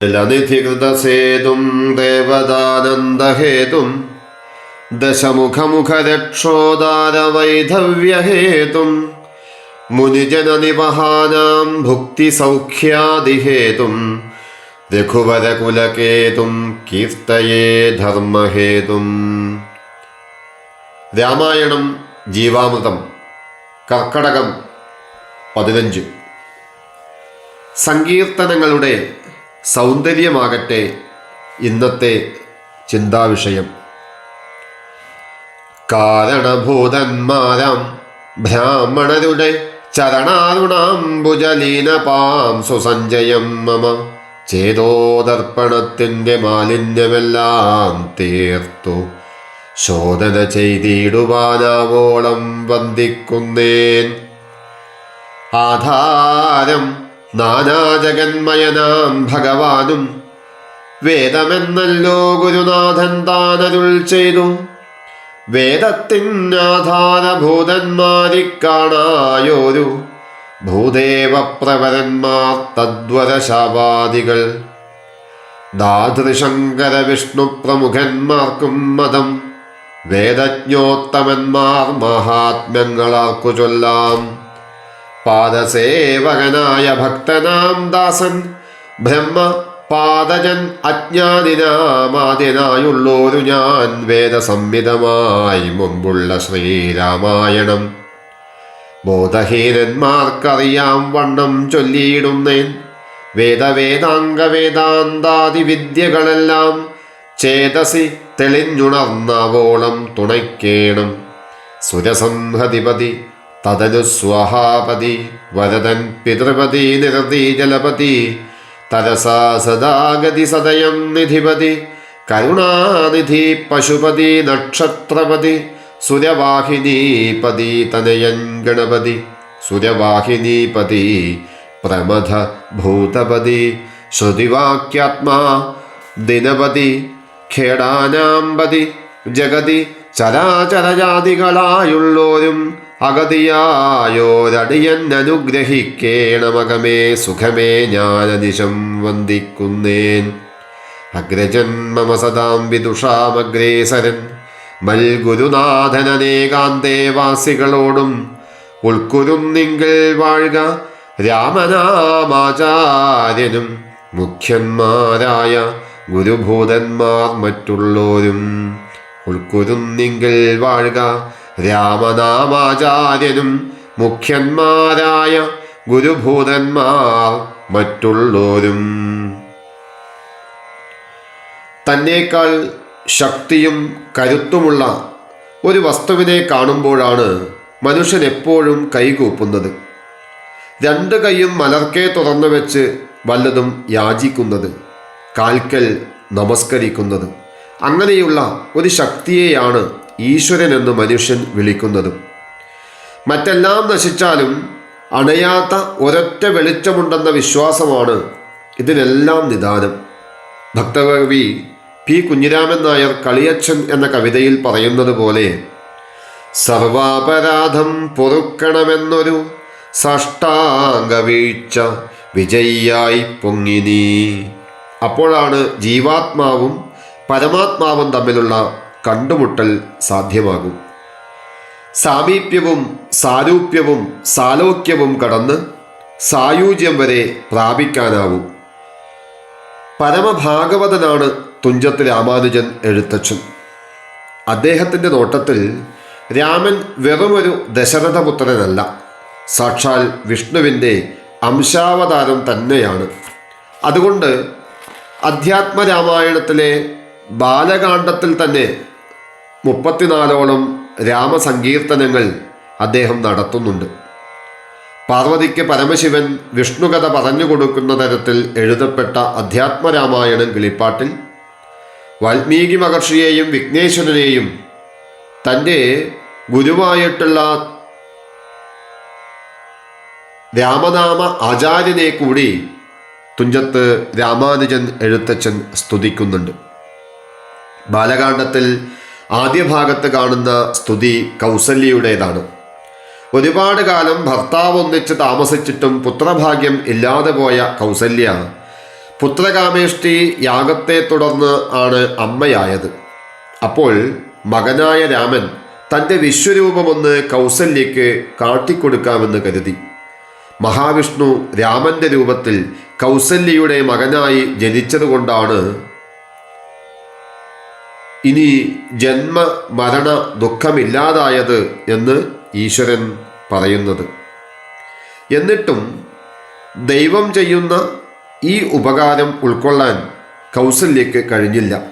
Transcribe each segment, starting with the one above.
ലനിധികൃതസേതും ദേവദാനന്ദഹേതും ദശമുഖമുഖരക്ഷോദാരവൈധവ്യഹേതും മുനിജനനിവഹാനാം ഭുക്തിസൗഖ്യാദിഹേതും രഘുവരകുലകേതും കീർത്തയേ ധർമ്മഹേതും രാമായണം ജീവാമൃതം കർക്കടകം പതിനഞ്ച്. സങ്കീർത്തനങ്ങളുടെ സൗന്ദര്യമാകട്ടെ ഇന്നത്തെ ചിന്താവിഷയം. കാരണഭൂതന്മാരാം ബ്രാഹ്മണരുടെ ചരണാരുണാംബുജലീനപാം സുസഞ്ജയം മമ. ചേതോദർപ്പണത്തിന്റെ മാലിന്യമെല്ലാം തീർത്തു. ശോധന ചെയ്തിടുവാനാവോളം വന്ദിക്കുന്നേൻ. ആധാരം നാനാജഗന്മയനാം ഭഗവാനും വേദമെന്നല്ലോ ഗുരുനാഥൻ താനരുൾ ചെയ്തു. വേദത്തിനാധാരഭൂതന്മാരിക്കാണായോരു ഭൂദേവപ്രവരന്മാർ തദ്വരശാവാദികൾ ദാതൃശങ്കര വിഷ്ണു പ്രമുഖന്മാർക്കും മതം വേദജ്ഞോത്തമന്മാർ മഹാത്മ്യങ്ങളാർക്കു ചൊല്ലാം. പാദസേവകനായ ഭക്തനാം ദാസൻ. ബ്രഹ്മ പാദജൻ അജ്ഞാനിനാമാദ്യനായുള്ളോരു ഞാൻ വേദസംഹിതമായി മുമ്പുള്ള ശ്രീരാമായണം. ബോധഹീനന്മാർക്കറിയാം വണ്ണം ചൊല്ലിയിടുന്നേൻ. വേദവേദാംഗ വേദാന്താദി വിദ്യകളെല്ലാം ചേതസി തെളിഞ്ഞുണർന്നവോളം തുണയ്ക്കേണം. സുരസംഹതിപതി തദനു സ്വഹാപതി വരദൻ പിതൃപതി നിരതി ജലപതി തരസാ സദാഗതി സദയം നിധിപതി കരുണാനിധി പശുപതി നക്ഷത്രപതി സുരവാഹിനീപതി തനയൻ ഗണപതി സുരവാഹിനീപതി പ്രമഥ ഭൂതപതി ശ്രുതിവാക്യാത്മാ ദിനപതി ഖേടാനാമ്പതി ജഗതി ചരാചരജാതികളായുള്ളോരും അഗതിയായോരടിയൻ അനുഗ്രഹിക്കേണമകമേ സുഖമേ ഞാനദിശം വന്ദിക്കുന്നേൻ. അഗ്രജൻ മമ സദാം വിദുഷാമഗ്രേസരൻ മൽഗുരുനാഥനേകാന്തേവാസികളോടും ഉൾക്കുരുന്നിങ്കിൽ വാഴുക രാമനാമാചാര്യനും മുഖ്യന്മാരായ ഗുരുഭൂതന്മാർ മറ്റുള്ളോരും. ഉൾക്കുരുന്നിങ്കിൽ വാഴുക രാമനാമാചാര്യനും മുഖ്യന്മാരായ ഗുരുഭൂതന്മാർ മറ്റുള്ളോരും തന്നേക്കാൾ ശക്തിയും കരുത്തുമുള്ള ഒരു വസ്തുവിനെ കാണുമ്പോഴാണ് മനുഷ്യൻ എപ്പോഴും കൈകൂപ്പുന്നത്. രണ്ട് കൈയും മലർക്കെ തുറന്നു വെച്ച് വല്ലതും യാചിക്കുന്നത് കാൽക്കൽ നമസ്കരിക്കുന്നത് അങ്ങനെയുള്ള ഒരു ശക്തിയെയാണ് ഈശ്വരൻ എന്ന് മനുഷ്യൻ വിളിക്കുന്നതും മറ്റെല്ലാം നശിച്ചാലും അണയാത്ത ഒരൊറ്റ വെളിച്ചമുണ്ടെന്ന വിശ്വാസമാണ് ഇതിനെല്ലാം നിദാനം. ഭക്തകവി പി. കുഞ്ഞിരാമൻ നായർ കളിയച്ഛൻ എന്ന കവിതയിൽ പറയുന്നത് പോലെ സർവാപരാധം പൊറുക്കണമെന്നൊരു സാഷ്ടാംഗ വീഴ്ച വിജയിയായി പൊങ്ങി നീ. അപ്പോഴാണ് ജീവാത്മാവും പരമാത്മാവും തമ്മിലുള്ള കണ്ടുമുട്ടൽ സാധ്യമാകും. സാമീപ്യവും സാരൂപ്യവും സാലോക്യവും കടന്ന് സായൂജ്യം വരെ പ്രാപിക്കാനാവും. പരമഭാഗവതനാണ് തുഞ്ചത്ത് രാമാനുജൻ എഴുത്തച്ഛൻ. അദ്ദേഹത്തിന്റെ നോട്ടത്തിൽ രാമൻ വെറുമൊരു ദശരഥപുത്രനല്ല സാക്ഷാൽ വിഷ്ണുവിന്റെ അംശാവതാരം തന്നെയാണ്. അതുകൊണ്ട് അധ്യാത്മരാമായണത്തിലെ ബാലകാണ്ഡത്തിൽ തന്നെ മുപ്പത്തിനാലോളം രാമസങ്കീർത്തനങ്ങൾ അദ്ദേഹം നടത്തുന്നുണ്ട്. പാർവതിക്ക് പരമശിവൻ വിഷ്ണുകഥ പറഞ്ഞുകൊടുക്കുന്ന തരത്തിൽ എഴുതപ്പെട്ട അധ്യാത്മരാമായണം കിളിപ്പാട്ടിൽ വാൽമീകി മഹർഷിയെയും വിഘ്നേശ്വരനെയും തന്റെ ഗുരുവായിട്ടുള്ള രാമനാമ ആചാര്യനെ കൂടി തുഞ്ചത്ത് രാമാനുജൻ എഴുത്തച്ഛൻ സ്തുതിക്കുന്നുണ്ട്. ബാലകാണ്ഡത്തിൽ ആദ്യ ഭാഗത്ത് കാണുന്ന സ്തുതി കൗസല്യയുടേതാണ്. ഒരുപാട് കാലം ഭർത്താവ് ഒന്നിച്ച് താമസിച്ചിട്ടും പുത്രഭാഗ്യം ഇല്ലാതെ പോയ കൗസല്യ പുത്രകാമേഷ്ടി യാഗത്തെ തുടർന്ന് ആണ് അമ്മയായത്. അപ്പോൾ മകനായ രാമൻ തന്റെ വിശ്വരൂപമൊന്ന് കൗസല്യയ്ക്ക് കാട്ടിക്കൊടുക്കാമെന്ന് കരുതി. മഹാവിഷ്ണു രാമന്റെ രൂപത്തിൽ കൗസല്യയുടെ മകനായി ജനിച്ചതുകൊണ്ടാണ് ഇനി ജന്മ മരണ ദുഃഖമില്ലാതായത് എന്ന് ഈശ്വരൻ പറയുന്നത്. എന്നിട്ടും ദൈവം ചെയ്യുന്ന ഈ ഉപകാരം ഉൾക്കൊള്ളാൻ കൗസല്യയ്ക്ക് കഴിഞ്ഞില്ല.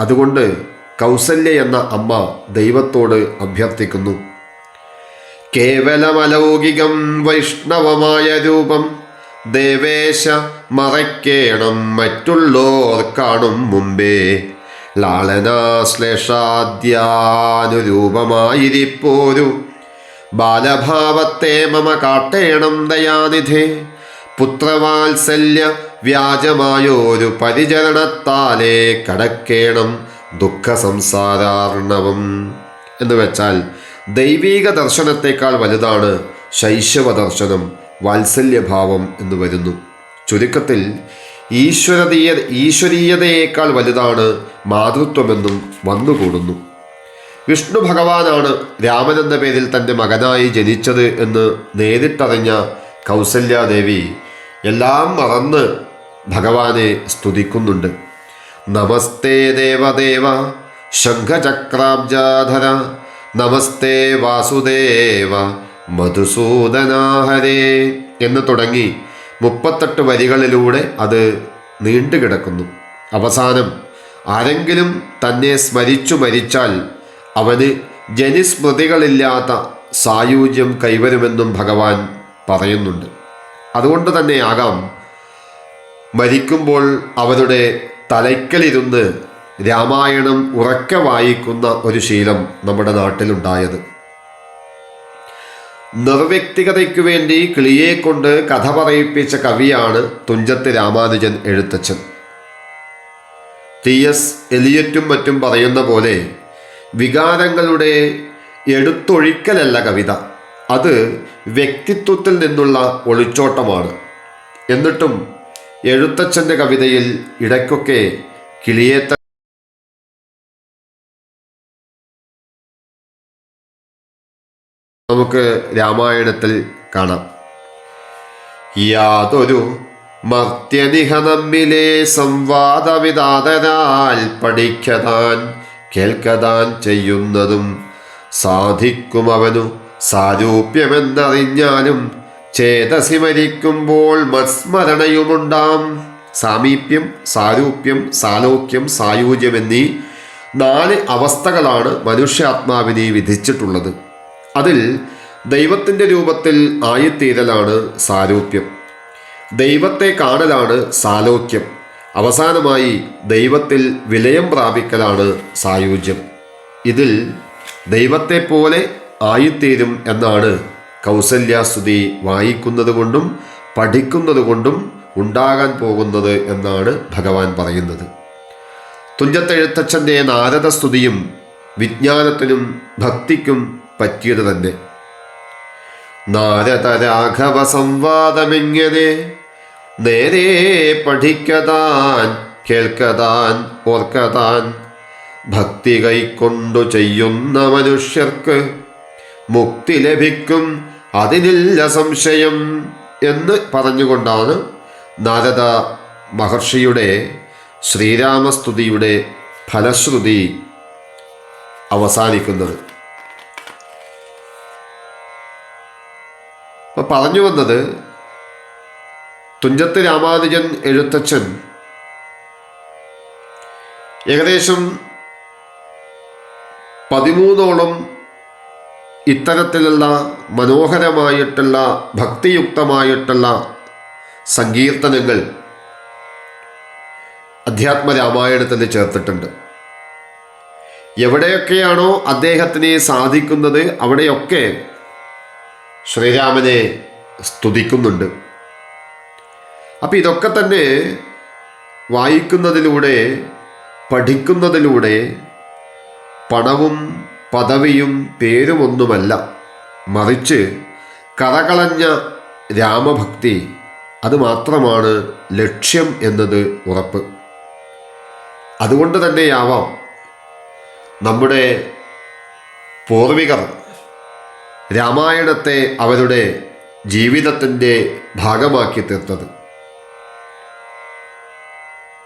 അതുകൊണ്ട് കൗസല്യ എന്ന അമ്മ ദൈവത്തോട് അഭ്യർത്ഥിക്കുന്നു. കേവലമലൗകികം വൈഷ്ണവമായ രൂപം ദേവേശ മറയ്ക്കേണം മറ്റുള്ളോർ കാണും മുമ്പേ. ലാളനാശ്ലേഷാദ്യാനുരൂപമായിരിപ്പോരു. ബാലഭാവത്തെ മമ കാട്ടേണം ദയാനിധേ. പുത്രവാത്സല്യ വ്യാജമായോരു പരിചരണത്താലേ കടക്കേണം ദുഃഖ സംസാരാർണവം എന്ന് വെച്ചാൽ ദൈവീക ദർശനത്തെക്കാൾ വലുതാണ് ശൈശവ ദർശനം വാത്സല്യഭാവം എന്ന് വരുന്നു. ചുരുക്കത്തിൽ ഈശ്വരതീയ ഈശ്വരീയതയേക്കാൾ വലുതാണ് മാതൃത്വമെന്നും വന്നുകൂടുന്നു. വിഷ്ണു ഭഗവാനാണ് രാമൻ എന്ന പേരിൽ തന്റെ മകനായി ജനിച്ചത് എന്ന് നേരിട്ടറിഞ്ഞ കൗസല്യാദേവി എല്ലാം മറന്ന് ഭഗവാനെ സ്തുതിക്കുന്നുണ്ട്. നമസ്തേ ദേവദേവ ശംഖചക്രാബ്ജാധര. നമസ്തേ വാസുദേവ മധുസൂദനാഹരേ എന്ന് തുടങ്ങി മുപ്പത്തെട്ട് വരികളിലൂടെ അത് നീണ്ടുകിടക്കുന്നു. അവസാനം ആരെങ്കിലും തന്നെ സ്മരിച്ചു മരിച്ചാൽ അവന് ജനിസ്മൃതികളില്ലാത്ത സായുജ്യം കൈവരുമെന്നും ഭഗവാൻ പറയുന്നുണ്ട്. അതുകൊണ്ട് തന്നെ ആകാം മരിക്കുമ്പോൾ അവരുടെ തലയ്ക്കലിരുന്ന് രാമായണം ഉറക്കെ വായിക്കുന്ന ഒരു ശീലം നമ്മുടെ നാട്ടിലുണ്ടായത്. നിർവ്യക്തികതയ്ക്കു വേണ്ടി കിളിയെ കൊണ്ട് കഥ പറയിപ്പിച്ച കവിയാണ് തുഞ്ചത്ത് രാമാനുജൻ എഴുത്തച്ഛൻ. ടി. എസ്. എലിയറ്റും മറ്റും പറയുന്ന പോലെ വികാരങ്ങളുടെ എടുത്തൊഴിക്കലല്ല കവിത. അത് വ്യക്തിത്വത്തിൽ നിന്നുള്ള ഒളിച്ചോട്ടമാണ്. എന്നിട്ടും എഴുത്തച്ഛന്റെ കവിതയിൽ ഇടയ്ക്കൊക്കെ കിളിയേത്ത നമുക്ക് രാമായണത്തിൽ കാണാം. യാതൊരു മർത്യനിഹ നമ്മിലെ സംവാദവിദാതരാൽ പഠിക്കതാൻ കേൾക്കതാൻ ചെയ്യുന്നതും സാധിക്കും അവനു സാരൂപ്യമെന്നറിഞ്ഞാലും ചേതസി മരിക്കുമ്പോൾ മസ്മരണയുമുണ്ടാം. സാമീപ്യം സാരൂപ്യം സാലോക്യം സായൂജ്യം എന്നീ നാല് അവസ്ഥകളാണ് മനുഷ്യാത്മാവിനെ വിധിച്ചിട്ടുള്ളത്. അതിൽ ദൈവത്തിന്റെ രൂപത്തിൽ ആയിത്തീരലാണ് സാരൂപ്യം. ദൈവത്തെ കാണലാണ് സാലോക്യം. അവസാനമായി ദൈവത്തിൽ വിലയം പ്രാപിക്കലാണ് സായുജ്യം. ഇതിൽ ദൈവത്തെ പോലെ ആയിത്തീരും എന്നാണ് കൗസല്യാസ്തുതി വായിക്കുന്നത് കൊണ്ടും പഠിക്കുന്നത് കൊണ്ടും ഉണ്ടാകാൻ പോകുന്നത് എന്നാണ് ഭഗവാൻ പറയുന്നത്. തുഞ്ചത്തെഴുത്തച്ഛന്റെ നാരദസ്തുതിയും വിജ്ഞാനത്തിനും ഭക്തിക്കും പറ്റിയത് തന്നെ. നാരദ രാഘവ സംവാദമെങ്ങനെ നേരെ പഠിക്കതാൻ കേൾക്കതാൻ ഓർക്കതാൻ. ഭക്തി കൈക്കൊണ്ടു ചെയ്യുന്ന മനുഷ്യർക്ക് മുക്തി ലഭിക്കും അതിനില്ല സംശയം എന്ന് പറഞ്ഞുകൊണ്ടാണ് നാരദ മഹർഷിയുടെ ശ്രീരാമസ്തുതിയുടെ ഫലശ്രുതി അവസാനിക്കുന്നത്. പറഞ്ഞു വന്നത് തുഞ്ചത്ത് രാമാനുജൻ എഴുത്തച്ഛൻ. ഏകദേശം പതിമൂന്നോളം ഇത്തരത്തിലുള്ള മനോഹരമായിട്ടുള്ള ഭക്തിയുക്തമായിട്ടുള്ള സങ്കീർത്തനങ്ങൾ അധ്യാത്മ രാമായണത്തിൽ ചേർത്തിട്ടുണ്ട്. എവിടെയൊക്കെയാണോ അദ്ദേഹത്തിനെ സാധിക്കുന്നത് അവിടെയൊക്കെ ശ്രീരാമനെ സ്തുതിക്കുന്നുണ്ട്. അപ്പം ഇതൊക്കെ തന്നെ വായിക്കുന്നതിലൂടെ പഠിക്കുന്നതിലൂടെ പണവും പദവിയും പേരുമൊന്നുമല്ല. മറിച്ച് കറകളഞ്ഞ രാമഭക്തി അത് മാത്രമാണ് ലക്ഷ്യം എന്നത് ഉറപ്പ്. അതുകൊണ്ട് തന്നെയാവാം നമ്മുടെ പൂർവികർ രാമായണത്തെ അവരുടെ ജീവിതത്തിന്റെ ഭാഗമാക്കി തീർത്തത്.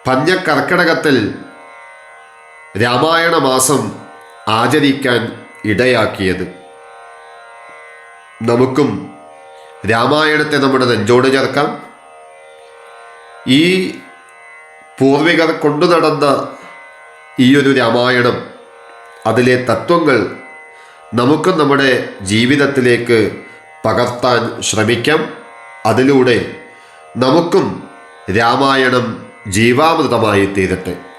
പഞ്ഞക്കർക്കിടകത്തിൽ രാമായണ മാസം ആചരിക്കാൻ ഇടയാക്കിയത്. നമുക്കും രാമായണത്തെ നമ്മുടെ നെഞ്ചോട് ചേർക്കാം. ഈ പൂർവികർ കൊണ്ടു നടന്ന ഈ ഒരു രാമായണം അതിലെ തത്വങ്ങൾ നമുക്ക് നമ്മുടെ ജീവിതത്തിലേക്ക് പകർത്താൻ ശ്രമിക്കാം. അതിലൂടെ നമുക്കും രാമായണം ജീവാമൃതമായി തീരട്ടെ.